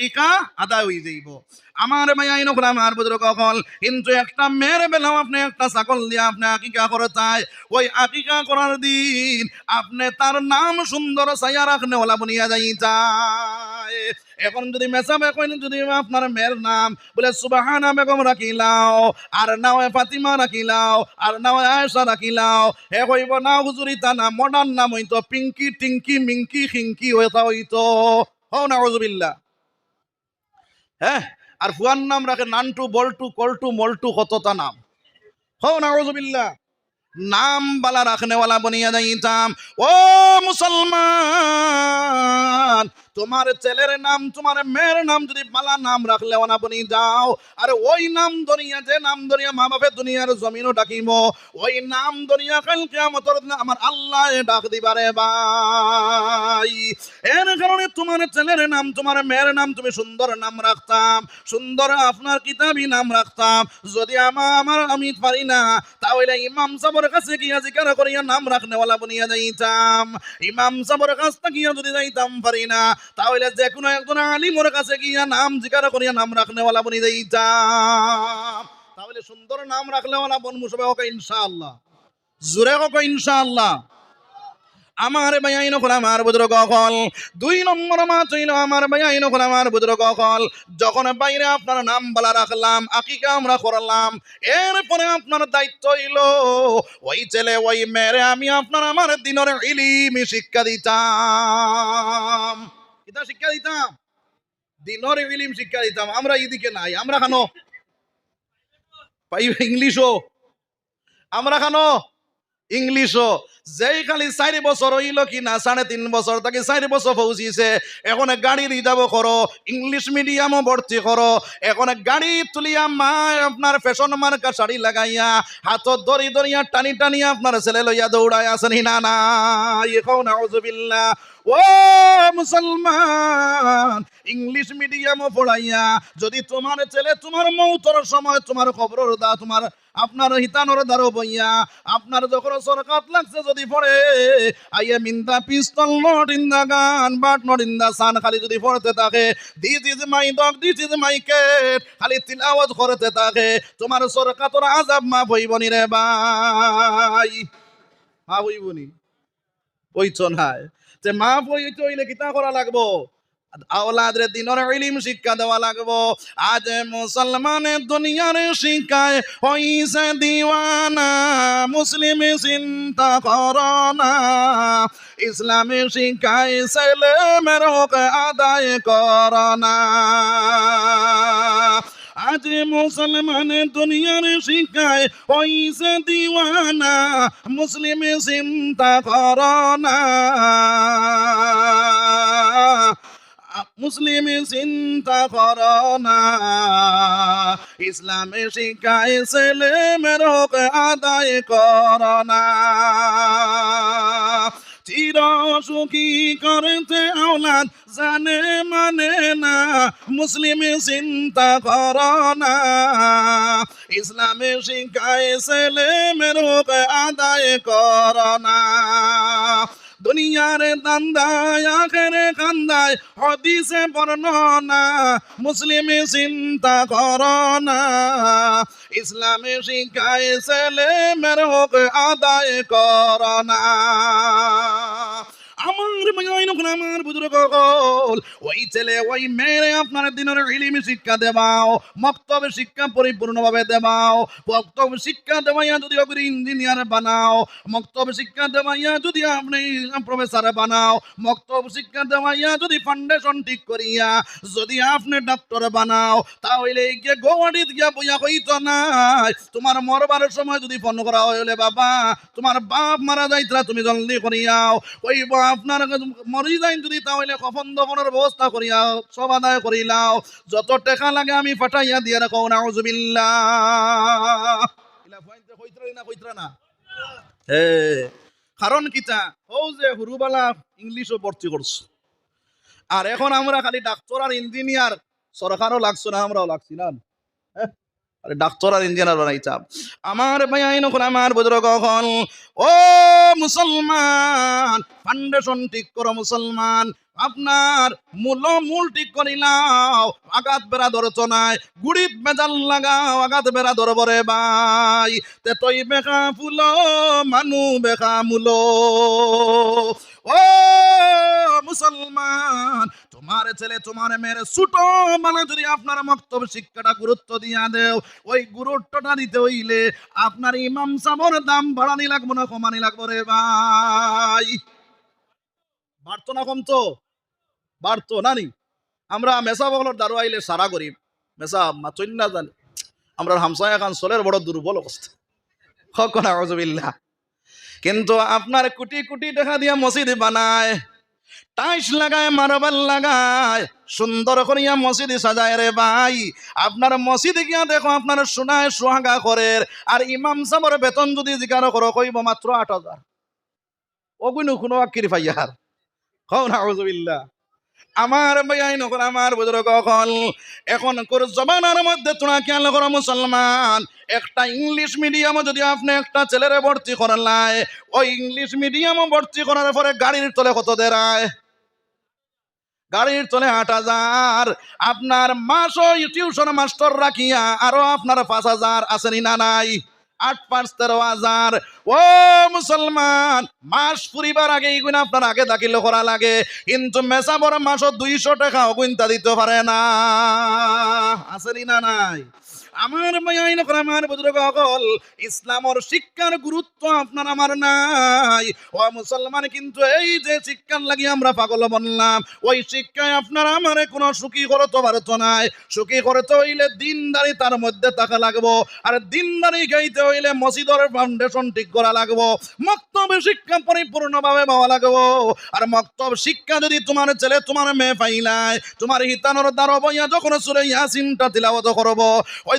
আকিকা আদায় হয়ে যাইব আমার ভাই নকল আমার বুঝলো কখন? কিন্তু একটা মেয়ের বেলাও আপনি একটা ছাগল দিয়ে আপনি আকিকা করে চাই ওই আকিকা করার দিন আপনি তার নাম সুন্দর সাইয়া রাখনে ওলা বনিয়া যাই যায়। এখন যদি মেসাবে কইন, যদি আপনার মেয়ের নাম বলে সুবাহানা বেগম রাখিলাও আর নাও ফাতিমা রাখিলাও আর নাও আয়েশা রাখিলাও হে কইব না হুজুরি তা না, মডার্ন নাম হইতো, পিঙ্কি টিঙ্কি মিঙ্কি খিঙ্কি হইতা হইতো। হও না রজবিল্লা হ্যাঁ? আর ফুয়ার নাম রাখে নানটু বল্টু কল্টু মল্টু কতটা নাম। হও না রজবিল্লা নাম বালা রাখনেওয়ালা বনিয়া যাইতাম ও মুসলমান, তোমার ছেলের নাম, তোমার মেয়ের নাম যদি বালা নাম রাখলে ওনা বনি যাও, আর ওই নাম ধরিয়া যে নাম ধরিয়া মা বাপে দুনিয়ার জমিনও ডাকিব, ওই নাম ধরিয়া কাল কিয়ামতের দিন আমার আল্লাহ ডাক দিবারে ভাই। এর কারণে তোমার ছেলের নাম, তোমার মেয়ের নাম তুমি সুন্দর নাম রাখতাম, সুন্দর আপনার কিতাবি নাম রাখতাম। যদি আমার আমি পারি না, তাহলে ইমাম সাবর কাছে গিয়া জিজ্ঞার করিয়া নাম রাখনেওয়ালা বনিয়া যাইতাম। ইমাম সাবর কাছ গিয়া যদি যাইতাম পারি না, তাহলে যে কোনো একজন আলিমর কাছে গিয়া নাম জিজ্ঞার করিয়া নাম রাখনেওয়ালা বনি যাইতাম। তাহলে সুন্দর নাম রাখলেওয়ালা বন মুসবে হোক ইনশাআল্লাহ। জুরে হোক ইনশাআল্লাহ। আমার ভাইয়াই নখন আমার বুদ্র কল দুই নম্বর মা চইল, আমার ভাইয়াই নখন আমার বুদ্র কল যখন বাইরে আপনার নাম বলা রাখলাম, আকিকা আমরা করলাম, এরপরে আপনার দায়িত্ব হইল, ওই ছেলে, ওই মেরে আমি আপনার, আমার দিনের ইলিমি শিক্ষা দিতাম। কিতা শিক্ষা দিতাম? দিনের ইলিম শিক্ষা দিতাম। আমরা এদিকে নাই, আমরা খানো? পাই ইংলিশও? আমরা খানো? ইংলিশও। যেই খালি চারি বছর হইল কি না সাড়ে তিন বছর তাকে চারি বছর পৌঁছিছে এখন গাড়ি রিজার্ভ করো ইংলিশ মিডিয়ামও ভর্তি করো এখন গাড়ি তুলিয়া মা আপনার ফ্যাশন মার্কা শাড়ি লাগাইয়া, হাতত দড়ি দড়িয়া টানি টানিয়া আপনার ছেলে লইয়া দৌড়ায় আসেন না না এখন মুসলমান ইংলিশ মিডিয়ামও পড়াইয়া, যদি তোমার ছেলে তোমার মৌতর সময় তোমার খবর দা তোমার আপনার হিতানোর দ্বারো বইয়া, আপনার যখন সরকার লাগছে যদি পড়ে আইয়া মিন্দা পিস্তল not in the gun but not in the sun খালি যদি পড়তে থাকে this is my dog this is my cat খালি তিলাওয়াত করতে থাকে, তোমার সরকার তোর আজাব মা বইবনি রে ভাই, মা বইবনি ওইছ নাই। যে মা বই হইলে কিতা করা লাগবো? আওলাদের দিনের ইলিম শিক্ষা দেওয়া লাগবো। আজ মুসলমানের দুনিয়ার শিক্ষায় হইছে দিওয়ানা, মুসলিম চিন্তা করনা ইসলামী শিক্ষায় ছেলে মেরক আদায় করনা আজ মুসলমানের দুনিয়ার শিক্ষায় হইছে দিওয়ানা, মুসলিম চিন্তা করনা মুসলিম চিন্তা করনা ইসলামে শিখায় ছেলে মেরক আদায় করনা চির সুখী করতে আওলাদ জানে মানে না। মুসলিম চিন্তা কর না। ইসলামে শিক্ষায় ছেলে মেরুক আদায় করনা দুনিয়ার দান্দায়, আখেরে কান্দায়, হদিসে বর্ণনা, মুসলিমে চিন্তা করনা। ইসলামে শিক্ষায় ছেলে মের হোক আদায় করনা। আমার নখন আমার বুজুর্গ কল। ওই ছেলে, ওই মেয়ে আপনার দিনের ইলিমি শিক্ষা দেবাও মক্তব্য শিক্ষা পরিপূর্ণভাবে দেবাও মক্তব্য শিক্ষা দেবাইয়া যদি আপনি ইঞ্জিনিয়ার বানাও মক্তব্য শিক্ষা দেবাইয়া যদি আপনি প্রফেসর বানাও মক্তব্য শিক্ষা দেওয়াইয়া যদি ফাউন্ডেশন ঠিক করিয়া, যদি আপনি ডাক্তার বানাও, তাহলে গিয়ে গৌহাটিত গিয়া বইয়া কইত নাই তোমার মরবার সময় যদি ফোন করা হইলে বাবা, তোমার বাপ মারা যাইতরা তুমি জলদি করিয়াও। কইব আপনার মরি যাই যদি, তাহলে কফন দফনের ব্যবস্থা করিয়া সব আদায় করিলাও। যত টাকা লাগে আমি পাঠাইয়া দিয়া রাখো না না? কইতরা কারণ কিতা ও যে হুরুবালা ইংলিশও ভর্তি করছ। আর এখন আমরা খালি ডাক্তার আর ইঞ্জিনিয়ার, সরকারও লাগছো না, আমরাও লাগছি না? আরে ডাক্তার আর ইঞ্জিনিয়ার বানাইতাম আমার ভাই আইন আমার বুজুর্গ ও মুসলমান ফাউন্ডেশন ঠিক করো মুসলমান। আপনার মূল মূল ঠিক করিলাও আঘাত বেড়া নাই। গুড়িত বেজাল লাগাও, আঘাত বেড়া ধরব রে ভাই। তে তই বেকা ফুল, মানু বেকা মূল। ও মুসলমান, তোমার ছেলে তোমার মেয়ের ছোট মানে যদি আপনার মক্তব্য শিক্ষাটা গুরুত্ব দিয়া দেও, ওই গুরুত্বটা দিতে হইলে আপনার ইমাম সাবর দাম বাড়ানি লাগবো না, কমানি লাগবো রে ভাই। বাড়তো না কমতো? বাড়তো নানি আমরা মেসা বগলর দারু আইলে সারা গরিব মেসা মাচইন না জানি। আমরা হামসায় এখন সোলের বড় দুর্বল অবস্থা হকন আউযুবিল্লাহ কিন্তু আপনার কোটি কোটি টাকা দিয়া মসজিদ বানায়। টাইস লাগায় মার্বেল লাগায়। সুন্দর করিয়া মসজিদ সাজায় রে ভাই। আপনার মসজিদ গিয়া দেখো আপনার সোনায় সোহাগা করে আর ইমাম সাহেবের বেতন যদি জিজ্ঞাসা করো কইব মাত্র আট হাজার ওগুলো কোনো আকির ভাইয়ার না আমার ভাইয়াই নকর আমার বুজুর্গ কল এখন কোর জমানার মধ্যে তোরা খেয়াল করো মুসলমান, একটা ইংলিশ মিডিয়াম যদি আপনি একটা ছেলেরে ভর্তি করালাই ওই ইংলিশ মিডিয়াম ভর্তি করার পরে গাড়ির তলে কত দেরায় গাড়ির তলে আট হাজার। আপনার মাস ওই টিউশন মাস্টার রাখিয়া আরও আপনার পাঁচ হাজার আসেনি না নাই? আট পাঁচ তেরো হাজার। ও মুসলমান, মাস ফুরিবার আগে এইগুলো আপনার আগে দাখিল করা লাগে, কিন্তু মেসা বড় মাসও দুইশো টাকা অগুন্তা দিতে পারে না। আসেনি না নাই? আমার মায়াই নকর আমার বুজুর্গ অকল। ইসলামর শিক্ষার গুরুত্ব আপনার আমার নাই। ও মুসলমান, কিন্তু এই যে শিক্ষার লাগি আমরা পাগল বললাম ওই শিক্ষায় আপনার আমার কোনো সুখী করতে পারতো নাই। সুখী করতে হইলে দিনদারি তার মধ্যে থাকা লাগবো, আর দিনদারি গাইতে হইলে মসজিদর ফাউন্ডেশন ঠিক করা লাগবো মক্তব্য শিক্ষা পরিপূর্ণভাবে পাওয়া লাগবো। আর মক্তব শিক্ষা যদি তোমার ছেলে, তোমার মেয়ে পাইলাই তোমার হিতানোর দ্বারা বইয়া যখন সুরে ইয়াসিনটা তিলাবত করব, ওই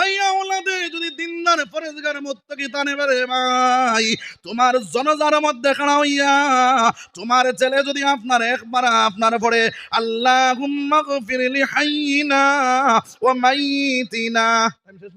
ওই আওলাদে যদি দিনদার পরেজগার মুত্তাকি তানে বেরে ভাই, তোমার জনজার মধ্যে খাড়া হইয়া, তোমার ছেলে যদি আপনার একবার আপনার পড়ে আল্লাহ গফিরলি হাইয়িনা ওয়া মাইতিনা। আমি শেষ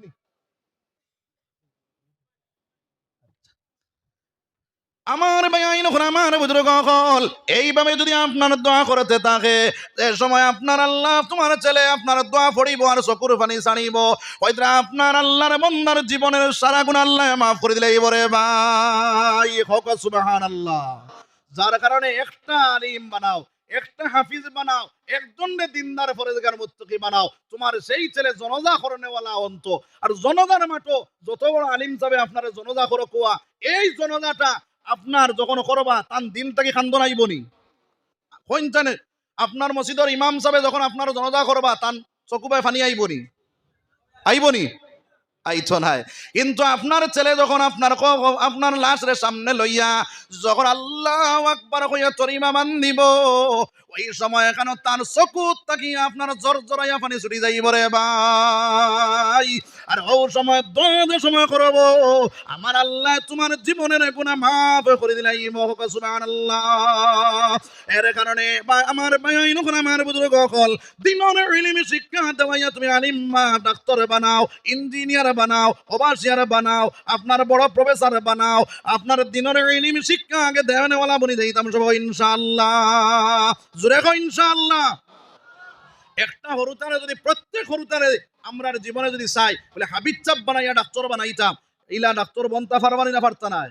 আমার ভাই নখন আমার বুজুর্গ কল। এইভাবে যদি আপনার দোয়া করতে থাকে যে সময় আপনার আল্লাহ তোমার ছেলে আপনার দোয়া পড়িব আর চকুর পানি ছাড়িব। হয়তো আপনার আল্লাহর বন্দার জীবনের সারা গুণ আল্লাহ মাফ করে দিলে এবারে ভাই হক সুবাহান আল্লাহ যার কারণে একটা আলিম বানাও, একটা হাফিজ বানাও, একজন দিনদার ফরেজগার মুত্তকি বানাও। তোমার সেই ছেলে জনজা করনেওয়ালা অন্ত। আর জনজার মাঠো যত বড় আলিম যাবে আপনার জনজা করো কোয়া। এই জনজাটা আপনার যখন করবা, তান দিন থেকে খান্দন নাইবনি হইন জানে আপনার মসজিদর ইমাম সাহেব যখন আপনার জনজা করবা, তান চকুবায় ফানি আইবনি। আইবনি? আইতো নাই কিন্তু আপনার ছেলে যখন আপনার আপনার লাশের সামনে লইয়া যখন আল্লাহ আকবার কইয়া তরিমা মান দিব ওই সময় কেন তার চকু তাকিয়া আপনার জর জরাইয়া পানি ছুটি যাইব রে ভাই? আর ও সময় দে সময় করব। আমার আল্লাহ তোমার জীবনের গুণা মাফ করে দিলাই মহক সুবহানাল্লাহ। এর কারণে আমার ভাই নখন আমার বুজুর্গ হল দিনের ইলিমি শিক্ষা দেওয়াইয়া তুমি আলিম্মা ডাক্তার বানাও, ইঞ্জিনিয়ার বানাও ওভারসিয়ার বানাও, আপনার বড় প্রফেসর বানাও, আপনার দিনের ইলিম শিক্ষা আগে দেওয়ানেওয়ালা বনি দিতাম সব ইনশাল্লাহ জোরে কো ইনশাল্লাহ একটা হরুতারে যদি প্রত্যেক হরুতারে আমরার জীবনে যদি চাই, বলে হাবিজ চাপ বানাইয়া ডাক্তার বানাইতাম, ইলা ডাক্তার বনতা ফারবানি না পারতা নাই।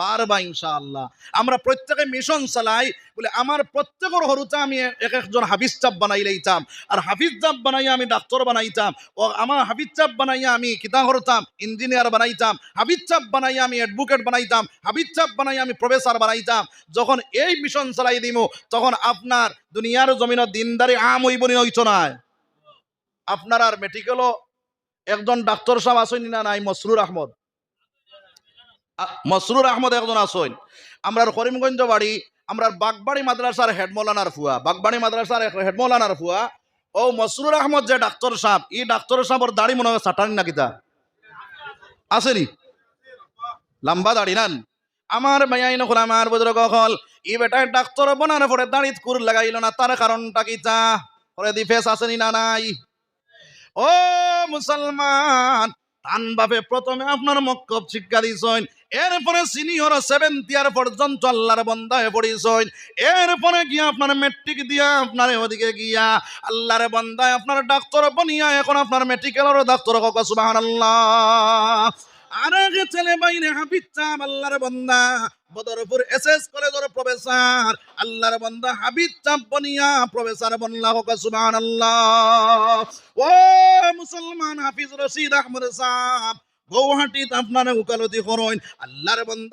পারবা ইনশাআল্লাহ। আমরা প্রত্যেকে মিশন চালাই, বলে আমার প্রত্যেকের হরুতে আমি এক একজন হাফিজ চাপ বানাই লইতাম আর হাফিজ চাপ বানাইয়া আমি ডাক্তার বানাইতাম ও আমার হাফিজ চাপ বানাইয়া আমি কিতা করতাম ইঞ্জিনিয়ার বানাইতাম হাফিজ চাপ বানাইয়া আমি অ্যাডভোকেট বানাইতাম হাফিজ চাপ বানাইয়া আমি প্রফেসর বানাইতাম যখন এই মিশন চালাই দিব তখন আপনার দুনিয়ার জমিনত দিনদারি আম হইবনি হইছ নাই? আপনার আর মেডিকেলও একজন ডাক্তার সাহেব আসেনি না নাই? মসরুর আহমদ। মসরুর আহমদ একজন আসইন আমরার করিমগঞ্জ বাড়ি, আমরার বাগবাড়ি মাদ্রাসার হেড মৌলানার ফুয়া, বাগবাড়ি মাদ্রাসার হেড মৌলানার ফুয়া। ও মসরুর আহমদ যে ডাক্তার সাহেব এই ডাক্তার সাহেবর দাড়ি মনে হয় সাটানি নাকি তা আসেনি? লম্বা দাড়ি নান। আমার মাইয়াই নকল আমার বুজুর্গ হল ই বেটা ডাক্তার বনার পরে দাড়িত কুর লাগাইল না, তার কারণটা কি চা? পরে দি ফেস আসেনি না নাই? ও মুসলমান তান বাপে প্রথমে আপনার মক্কব শিক্ষা দিছেন এরপরে সিনিয়র সেভেন ইয়ার পর্যন্ত আল্লাহর বন্দায় পড়িছেন, এরপরে গিয়া আপনার মেট্রিক দিয়া আপনার ওদিকে গিয়া আল্লাহর বন্দায় আপনার ডাক্তার বনিয়া এখন আপনার মেট্রিকের ডাক্তার কক সুবাহ আল্লাহ আর ছেলে বাইরে হাফিজ চাপ আল্লাহর বন্দা। বদরপুর এসএস কলেজের প্রফেসর। আল্লাহর বন্দা হাবিব চাপ বনিয়া প্রফেসর বনলা হোক সুবহান আল্লাহ ও মুসলমান হাফিজ রশিদ আহমদ সাহ গৌহাটিত আপনার উকালতি করেন। আল্লাহর বন্দা